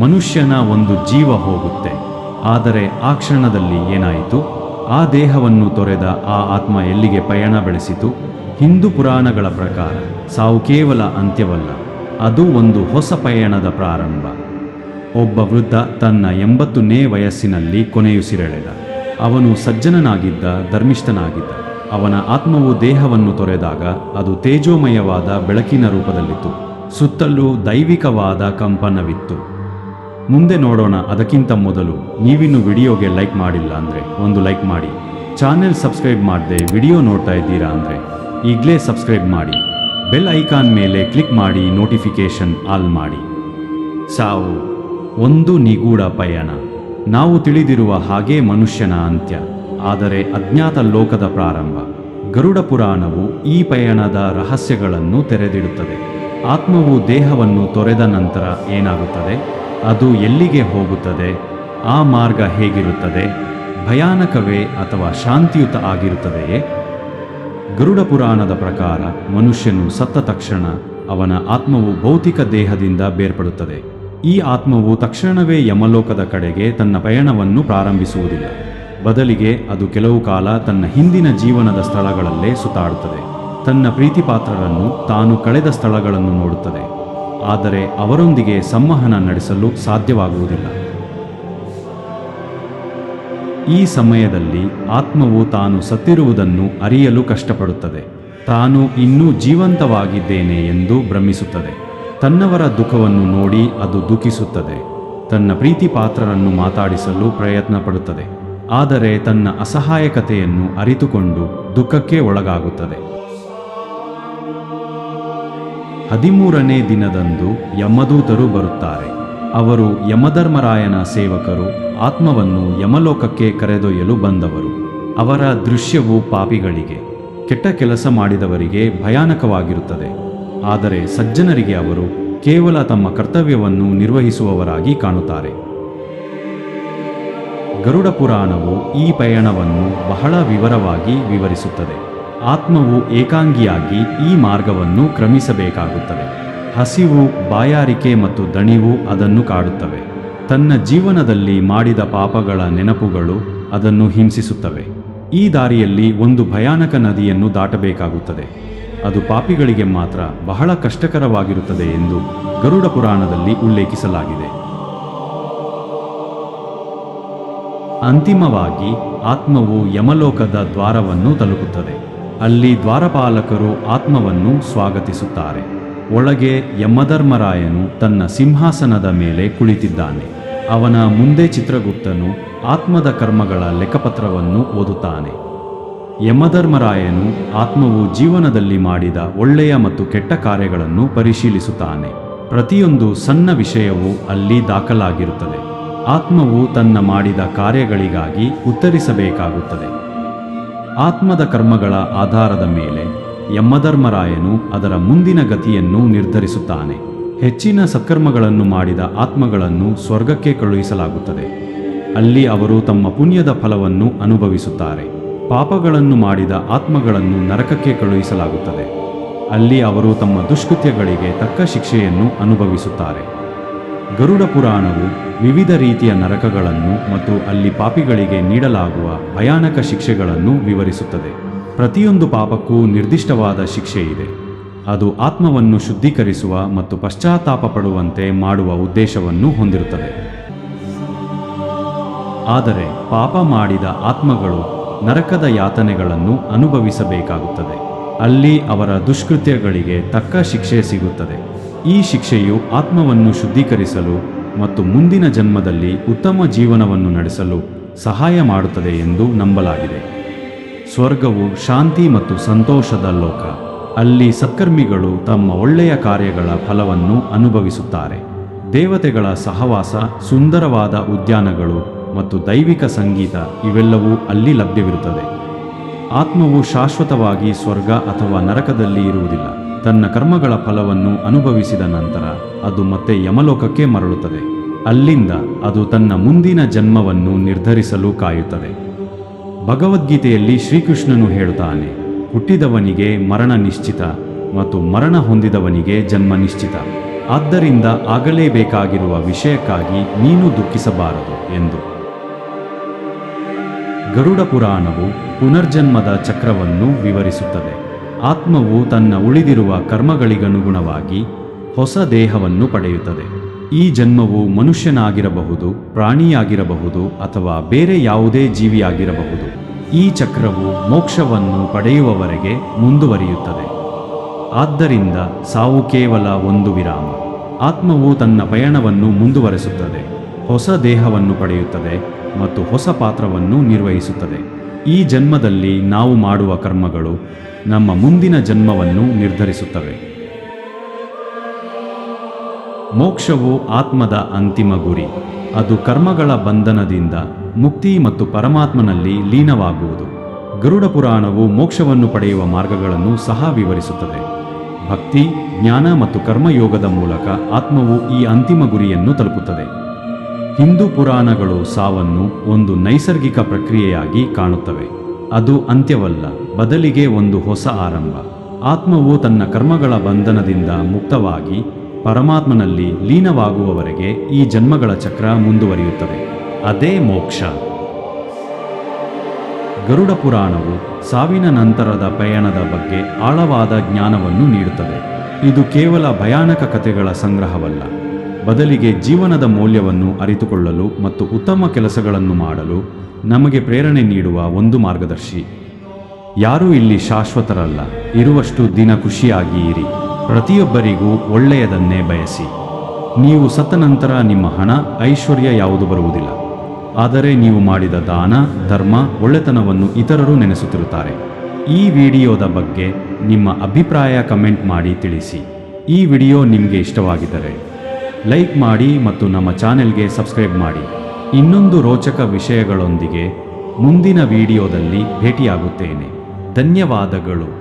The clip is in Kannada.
ಮನುಷ್ಯನ ಒಂದು ಜೀವ ಹೋಗುತ್ತೆ. ಆದರೆ ಆ ಕ್ಷಣದಲ್ಲಿ ಏನಾಯಿತು? ಆ ದೇಹವನ್ನು ತೊರೆದ ಆ ಆತ್ಮ ಎಲ್ಲಿಗೆ ಪಯಣ ಬೆಳೆಸಿತು? ಹಿಂದೂ ಪುರಾಣಗಳ ಪ್ರಕಾರ ಸಾವು ಕೇವಲ ಅಂತ್ಯವಲ್ಲ, ಅದು ಒಂದು ಹೊಸ ಪಯಣದ ಪ್ರಾರಂಭ. ಒಬ್ಬ ವೃದ್ಧ ತನ್ನ ಎಂಬತ್ತನೇ ವಯಸ್ಸಿನಲ್ಲಿ ಕೊನೆಯುಸಿರೆಳೆದ ಅವನು ಸಜ್ಜನನಾಗಿದ್ದ, ಧರ್ಮಿಷ್ಠನಾಗಿದ್ದ. ಅವನ ಆತ್ಮವು ದೇಹವನ್ನು ತೊರೆದಾಗ ಅದು ತೇಜೋಮಯವಾದ ಬೆಳಕಿನ ರೂಪದಲ್ಲಿತ್ತು. ಸುತ್ತಲೂ ದೈವಿಕವಾದ ಕಂಪನವಿತ್ತು. ಮುಂದೆ ನೋಡೋಣ ಅದಕ್ಕಿಂತ ಮೊದಲು ನೀವಿನ್ನು ವಿಡಿಯೋಗೆ ಲೈಕ್ ಮಾಡಿಲ್ಲ ಅಂದರೆ ಒಂದು ಲೈಕ್ ಮಾಡಿ. ಚಾನೆಲ್ ಸಬ್ಸ್ಕ್ರೈಬ್ ಮಾಡದೆ ವಿಡಿಯೋ ನೋಡ್ತಾ ಇದ್ದೀರಾ ಅಂದರೆ ಈಗಲೇ ಸಬ್ಸ್ಕ್ರೈಬ್ ಮಾಡಿ. ಬೆಲ್ ಐಕಾನ್ ಮೇಲೆ ಕ್ಲಿಕ್ ಮಾಡಿ ನೋಟಿಫಿಕೇಷನ್ ಆಲ್ ಮಾಡಿ. ಸಾವು, ಒಂದು ನಿಗೂಢ ಪಯಣ. ನಾವು ತಿಳಿದಿರುವ ಹಾಗೆ ಮನುಷ್ಯನ ಅಂತ್ಯ, ಆದರೆ ಅಜ್ಞಾತ ಲೋಕದ ಪ್ರಾರಂಭ. ಗರುಡ ಪುರಾಣವು ಈ ಪಯಣದ ರಹಸ್ಯಗಳನ್ನು ತೆರೆದಿಡುತ್ತದೆ. ಆತ್ಮವು ದೇಹವನ್ನು ತೊರೆದ ನಂತರ ಏನಾಗುತ್ತದೆ? ಅದು ಎಲ್ಲಿಗೆ ಹೋಗುತ್ತದೆ? ಆ ಮಾರ್ಗ ಹೇಗಿರುತ್ತದೆ? ಭಯಾನಕವೇ ಅಥವಾ ಶಾಂತಿಯುತ ಆಗಿರುತ್ತದೆಯೇ? ಗರುಡ ಪುರಾಣದ ಪ್ರಕಾರ ಮನುಷ್ಯನು ಸತ್ತ ತಕ್ಷಣ ಅವನ ಆತ್ಮವು ಭೌತಿಕ ದೇಹದಿಂದ ಬೇರ್ಪಡುತ್ತದೆ. ಈ ಆತ್ಮವು ತಕ್ಷಣವೇ ಯಮಲೋಕದ ಕಡೆಗೆ ತನ್ನ ಪಯಣವನ್ನು ಪ್ರಾರಂಭಿಸುವುದಿಲ್ಲ. ಬದಲಿಗೆ ಅದು ಕೆಲವು ಕಾಲ ತನ್ನ ಹಿಂದಿನ ಜೀವನದ ಸ್ಥಳಗಳಲ್ಲೇ ಸುತ್ತಾಡುತ್ತದೆ. ತನ್ನ ಪ್ರೀತಿಪಾತ್ರರನ್ನು ತಾನು ಕಳೆದ ಸ್ಥಳಗಳನ್ನು ನೋಡುತ್ತದೆ. ಆದರೆ ಅವರೊಂದಿಗೆ ಸಂವಹನ ನಡೆಸಲು ಸಾಧ್ಯವಾಗುವುದಿಲ್ಲ. ಈ ಸಮಯದಲ್ಲಿ ಆತ್ಮವು ತಾನು ಸತ್ತಿರುವುದನ್ನು ಅರಿಯಲು ಕಷ್ಟಪಡುತ್ತದೆ. ತಾನು ಇನ್ನೂ ಜೀವಂತವಾಗಿದ್ದೇನೆ ಎಂದು ಭ್ರಮಿಸುತ್ತದೆ. ತನ್ನವರ ದುಃಖವನ್ನು ನೋಡಿ ಅದು ದುಃಖಿಸುತ್ತದೆ. ತನ್ನ ಪ್ರೀತಿ ಪಾತ್ರರನ್ನು ಮಾತಾಡಿಸಲು ಪ್ರಯತ್ನ ಪಡುತ್ತದೆ ಆದರೆ ತನ್ನ ಅಸಹಾಯಕತೆಯನ್ನು ಅರಿತುಕೊಂಡು ದುಃಖಕ್ಕೆ ಒಳಗಾಗುತ್ತದೆ. ಹದಿಮೂರನೇ ದಿನದಂದು ಯಮದೂತರು ಬರುತ್ತಾರೆ. ಅವರು ಯಮಧರ್ಮರಾಯನ ಸೇವಕರು, ಆತ್ಮವನ್ನು ಯಮಲೋಕಕ್ಕೆ ಕರೆದೊಯ್ಯಲು ಬಂದವರು. ಅವರ ದೃಶ್ಯವು ಪಾಪಿಗಳಿಗೆ, ಕೆಟ್ಟ ಕೆಲಸ ಮಾಡಿದವರಿಗೆ ಭಯಾನಕವಾಗಿರುತ್ತದೆ. ಆದರೆ ಸಜ್ಜನರಿಗೆ ಅವರು ಕೇವಲ ತಮ್ಮ ಕರ್ತವ್ಯವನ್ನು ನಿರ್ವಹಿಸುವವರಾಗಿ ಕಾಣುತ್ತಾರೆ. ಗರುಡ ಪುರಾಣವು ಈ ಪಯಣವನ್ನು ಬಹಳ ವಿವರವಾಗಿ ವಿವರಿಸುತ್ತದೆ. ಆತ್ಮವು ಏಕಾಂಗಿಯಾಗಿ ಈ ಮಾರ್ಗವನ್ನು ಕ್ರಮಿಸಬೇಕಾಗುತ್ತದೆ. ಹಸಿವು, ಬಾಯಾರಿಕೆ ಮತ್ತು ದಣಿವು ಅದನ್ನು ಕಾಡುತ್ತವೆ. ತನ್ನ ಜೀವನದಲ್ಲಿ ಮಾಡಿದ ಪಾಪಗಳ ನೆನಪುಗಳು ಅದನ್ನು ಹಿಂಸಿಸುತ್ತವೆ. ಈ ದಾರಿಯಲ್ಲಿ ಒಂದು ಭಯಾನಕ ನದಿಯನ್ನು ದಾಟಬೇಕಾಗುತ್ತದೆ. ಅದು ಪಾಪಿಗಳಿಗೆ ಮಾತ್ರ ಬಹಳ ಕಷ್ಟಕರವಾಗಿರುತ್ತದೆ ಎಂದು ಗರುಡ ಪುರಾಣದಲ್ಲಿ ಉಲ್ಲೇಖಿಸಲಾಗಿದೆ. ಅಂತಿಮವಾಗಿ ಆತ್ಮವು ಯಮಲೋಕದ ದ್ವಾರವನ್ನು ತಲುಪುತ್ತದೆ. ಅಲ್ಲಿ ದ್ವಾರಪಾಲಕರು ಆತ್ಮವನ್ನು ಸ್ವಾಗತಿಸುತ್ತಾರೆ. ಒಳಗೆ ಯಮಧರ್ಮರಾಯನು ತನ್ನ ಸಿಂಹಾಸನದ ಮೇಲೆ ಕುಳಿತಿದ್ದಾನೆ. ಅವನ ಮುಂದೆ ಚಿತ್ರಗುಪ್ತನು ಆತ್ಮದ ಕರ್ಮಗಳ ಲೆಕ್ಕಪತ್ರವನ್ನು ಓದುತ್ತಾನೆ. ಯಮಧರ್ಮರಾಯನು ಆತ್ಮವು ಜೀವನದಲ್ಲಿ ಮಾಡಿದ ಒಳ್ಳೆಯ ಮತ್ತು ಕೆಟ್ಟ ಕಾರ್ಯಗಳನ್ನು ಪರಿಶೀಲಿಸುತ್ತಾನೆ. ಪ್ರತಿಯೊಂದು ಸಣ್ಣ ವಿಷಯವೂ ಅಲ್ಲಿ ದಾಖಲಾಗಿರುತ್ತದೆ. ಆತ್ಮವು ತನ್ನ ಮಾಡಿದ ಕಾರ್ಯಗಳಿಗಾಗಿ ಉತ್ತರಿಸಬೇಕಾಗುತ್ತದೆ. ಆತ್ಮದ ಕರ್ಮಗಳ ಆಧಾರದ ಮೇಲೆ ಯಮಧರ್ಮರಾಯನು ಅದರ ಮುಂದಿನ ಗತಿಯನ್ನು ನಿರ್ಧರಿಸುತ್ತಾನೆ. ಹೆಚ್ಚಿನ ಸತ್ಕರ್ಮಗಳನ್ನು ಮಾಡಿದ ಆತ್ಮಗಳನ್ನು ಸ್ವರ್ಗಕ್ಕೆ ಕಳುಹಿಸಲಾಗುತ್ತದೆ. ಅಲ್ಲಿ ಅವರು ತಮ್ಮ ಪುಣ್ಯದ ಫಲವನ್ನು ಅನುಭವಿಸುತ್ತಾರೆ. ಪಾಪಗಳನ್ನು ಮಾಡಿದ ಆತ್ಮಗಳನ್ನು ನರಕಕ್ಕೆ ಕಳುಹಿಸಲಾಗುತ್ತದೆ. ಅಲ್ಲಿ ಅವರು ತಮ್ಮ ದುಷ್ಕೃತ್ಯಗಳಿಗೆ ತಕ್ಕ ಶಿಕ್ಷೆಯನ್ನು ಅನುಭವಿಸುತ್ತಾರೆ. ಗರುಡ ಪುರಾಣವು ವಿವಿಧ ರೀತಿಯ ನರಕಗಳನ್ನು ಮತ್ತು ಅಲ್ಲಿ ಪಾಪಿಗಳಿಗೆ ನೀಡಲಾಗುವ ಭಯಾನಕ ಶಿಕ್ಷೆಗಳನ್ನು ವಿವರಿಸುತ್ತದೆ. ಪ್ರತಿಯೊಂದು ಪಾಪಕ್ಕೂ ನಿರ್ದಿಷ್ಟವಾದ ಶಿಕ್ಷೆ ಇದೆ. ಅದು ಆತ್ಮವನ್ನು ಶುದ್ಧೀಕರಿಸುವ ಮತ್ತು ಪಶ್ಚಾತ್ತಾಪ ಪಡುವಂತೆ ಮಾಡುವ ಉದ್ದೇಶವನ್ನು ಹೊಂದಿರುತ್ತದೆ. ಆದರೆ ಪಾಪ ಮಾಡಿದ ಆತ್ಮಗಳು ನರಕದ ಯಾತನೆಗಳನ್ನು ಅನುಭವಿಸಬೇಕಾಗುತ್ತದೆ. ಅಲ್ಲಿ ಅವರ ದುಷ್ಕೃತ್ಯಗಳಿಗೆ ತಕ್ಕ ಶಿಕ್ಷೆ ಸಿಗುತ್ತದೆ. ಈ ಶಿಕ್ಷೆಯು ಆತ್ಮವನ್ನು ಶುದ್ಧೀಕರಿಸಲು ಮತ್ತು ಮುಂದಿನ ಜನ್ಮದಲ್ಲಿ ಉತ್ತಮ ಜೀವನವನ್ನು ನಡೆಸಲು ಸಹಾಯ ಮಾಡುತ್ತದೆ ಎಂದು ನಂಬಲಾಗಿದೆ. ಸ್ವರ್ಗವು ಶಾಂತಿ ಮತ್ತು ಸಂತೋಷದ ಲೋಕ. ಅಲ್ಲಿ ಸತ್ಕರ್ಮಿಗಳು ತಮ್ಮ ಒಳ್ಳೆಯ ಕಾರ್ಯಗಳ ಫಲವನ್ನು ಅನುಭವಿಸುತ್ತಾರೆ. ದೇವತೆಗಳ ಸಹವಾಸ, ಸುಂದರವಾದ ಉದ್ಯಾನಗಳು ಮತ್ತು ದೈವಿಕ ಸಂಗೀತ ಇವೆಲ್ಲವೂ ಅಲ್ಲಿ ಲಭ್ಯವಿರುತ್ತದೆ. ಆತ್ಮವು ಶಾಶ್ವತವಾಗಿ ಸ್ವರ್ಗ ಅಥವಾ ನರಕದಲ್ಲಿ ಇರುವುದಿಲ್ಲ. ತನ್ನ ಕರ್ಮಗಳ ಫಲವನ್ನು ಅನುಭವಿಸಿದ ನಂತರ ಅದು ಮತ್ತೆ ಯಮಲೋಕಕ್ಕೆ ಮರಳುತ್ತದೆ. ಅಲ್ಲಿಂದ ಅದು ತನ್ನ ಮುಂದಿನ ಜನ್ಮವನ್ನು ನಿರ್ಧರಿಸಲು ಕಾಯುತ್ತದೆ. ಭಗವದ್ಗೀತೆಯಲ್ಲಿ ಶ್ರೀಕೃಷ್ಣನು ಹೇಳುತ್ತಾನೆ, ಹುಟ್ಟಿದವನಿಗೆ ಮರಣ ನಿಶ್ಚಿತ ಮತ್ತು ಮರಣ ಹೊಂದಿದವನಿಗೆ ಜನ್ಮ ನಿಶ್ಚಿತ. ಆದ್ದರಿಂದ ಆಗಲೇಬೇಕಾಗಿರುವ ವಿಷಯಕ್ಕಾಗಿ ನೀನು ದುಃಖಿಸಬಾರದು ಎಂದು. ಗರುಡ ಪುರಾಣವು ಪುನರ್ಜನ್ಮದ ಚಕ್ರವನ್ನು ವಿವರಿಸುತ್ತದೆ. ಆತ್ಮವು ತನ್ನ ಉಳಿದಿರುವ ಕರ್ಮಗಳಿಗನುಗುಣವಾಗಿ ಹೊಸ ದೇಹವನ್ನು ಪಡೆಯುತ್ತದೆ. ಈ ಜನ್ಮವು ಮನುಷ್ಯನಾಗಿರಬಹುದು, ಪ್ರಾಣಿಯಾಗಿರಬಹುದು ಅಥವಾ ಬೇರೆ ಯಾವುದೇ ಜೀವಿಯಾಗಿರಬಹುದು. ಈ ಚಕ್ರವು ಮೋಕ್ಷವನ್ನು ಪಡೆಯುವವರೆಗೆ ಮುಂದುವರಿಯುತ್ತದೆ. ಆದ್ದರಿಂದ ಸಾವು ಕೇವಲ ಒಂದು ವಿರಾಮ. ಆತ್ಮವು ತನ್ನ ಪಯಣವನ್ನು ಮುಂದುವರೆಸುತ್ತದೆ. ಹೊಸ ದೇಹವನ್ನು ಪಡೆಯುತ್ತದೆ ಮತ್ತು ಹೊಸ ಪಾತ್ರವನ್ನು ನಿರ್ವಹಿಸುತ್ತದೆ. ಈ ಜನ್ಮದಲ್ಲಿ ನಾವು ಮಾಡುವ ಕರ್ಮಗಳು ನಮ್ಮ ಮುಂದಿನ ಜನ್ಮವನ್ನು ನಿರ್ಧರಿಸುತ್ತವೆ. ಮೋಕ್ಷವು ಆತ್ಮದ ಅಂತಿಮ ಗುರಿ. ಅದು ಕರ್ಮಗಳ ಬಂಧನದಿಂದ ಮುಕ್ತಿ ಮತ್ತು ಪರಮಾತ್ಮನಲ್ಲಿ ಲೀನವಾಗುವುದು. ಗರುಡ ಪುರಾಣವು ಮೋಕ್ಷವನ್ನು ಪಡೆಯುವ ಮಾರ್ಗಗಳನ್ನು ಸಹ ವಿವರಿಸುತ್ತದೆ. ಭಕ್ತಿ, ಜ್ಞಾನ ಮತ್ತು ಕರ್ಮಯೋಗದ ಮೂಲಕ ಆತ್ಮವು ಈ ಅಂತಿಮ ಗುರಿಯನ್ನು ತಲುಪುತ್ತದೆ. ಹಿಂದೂ ಪುರಾಣಗಳು ಸಾವನ್ನು ಒಂದು ನೈಸರ್ಗಿಕ ಪ್ರಕ್ರಿಯೆಯಾಗಿ ಕಾಣುತ್ತವೆ. ಅದು ಅಂತ್ಯವಲ್ಲ, ಬದಲಿಗೆ ಒಂದು ಹೊಸ ಆರಂಭ. ಆತ್ಮವು ತನ್ನ ಕರ್ಮಗಳ ಬಂಧನದಿಂದ ಮುಕ್ತವಾಗಿ ಪರಮಾತ್ಮನಲ್ಲಿ ಲೀನವಾಗುವವರೆಗೆ ಈ ಜನ್ಮಗಳ ಚಕ್ರ ಮುಂದುವರಿಯುತ್ತದೆ. ಅದೇ ಮೋಕ್ಷ. ಗರುಡ ಪುರಾಣವು ಸಾವಿನ ನಂತರದ ಪಯಣದ ಬಗ್ಗೆ ಆಳವಾದ ಜ್ಞಾನವನ್ನು ನೀಡುತ್ತದೆ. ಇದು ಕೇವಲ ಭಯಾನಕ ಕಥೆಗಳ ಸಂಗ್ರಹವಲ್ಲ. ಬದಲಿಗೆ ಜೀವನದ ಮೌಲ್ಯವನ್ನು ಅರಿತುಕೊಳ್ಳಲು ಮತ್ತು ಉತ್ತಮ ಕೆಲಸಗಳನ್ನು ಮಾಡಲು ನಮಗೆ ಪ್ರೇರಣೆ ನೀಡುವ ಒಂದು ಮಾರ್ಗದರ್ಶಿ. ಯಾರೂ ಇಲ್ಲಿ ಶಾಶ್ವತರಲ್ಲ. ಇರುವಷ್ಟು ದಿನ ಖುಷಿಯಾಗಿ ಇರಿ ಪ್ರತಿಯೊಬ್ಬರಿಗೂ ಒಳ್ಳೆಯದನ್ನೇ ಬಯಸಿ. ನೀವು ಸತ್ತ ನಂತರ ನಿಮ್ಮ ಹಣ, ಐಶ್ವರ್ಯ ಯಾವುದು ಬರುವುದಿಲ್ಲ. ಆದರೆ ನೀವು ಮಾಡಿದ ದಾನ, ಧರ್ಮ, ಒಳ್ಳೆತನವನ್ನು ಇತರರು ನೆನೆಸುತ್ತಿರುತ್ತಾರೆ. ಈ ವಿಡಿಯೋದ ಬಗ್ಗೆ ನಿಮ್ಮ ಅಭಿಪ್ರಾಯ ಕಮೆಂಟ್ ಮಾಡಿ ತಿಳಿಸಿ. ಈ ವಿಡಿಯೋ ನಿಮಗೆ ಇಷ್ಟವಾಗಿದ್ದರೆ ಲೈಕ್ ಮಾಡಿ ಮತ್ತು ನಮ್ಮ ಚಾನೆಲ್ಗೆ ಸಬ್ಸ್ಕ್ರೈಬ್ ಮಾಡಿ. ಇನ್ನೊಂದು ರೋಚಕ ವಿಷಯಗಳೊಂದಿಗೆ ಮುಂದಿನ ವಿಡಿಯೋದಲ್ಲಿ ಭೇಟಿಯಾಗುತ್ತೇನೆ. ಧನ್ಯವಾದಗಳು.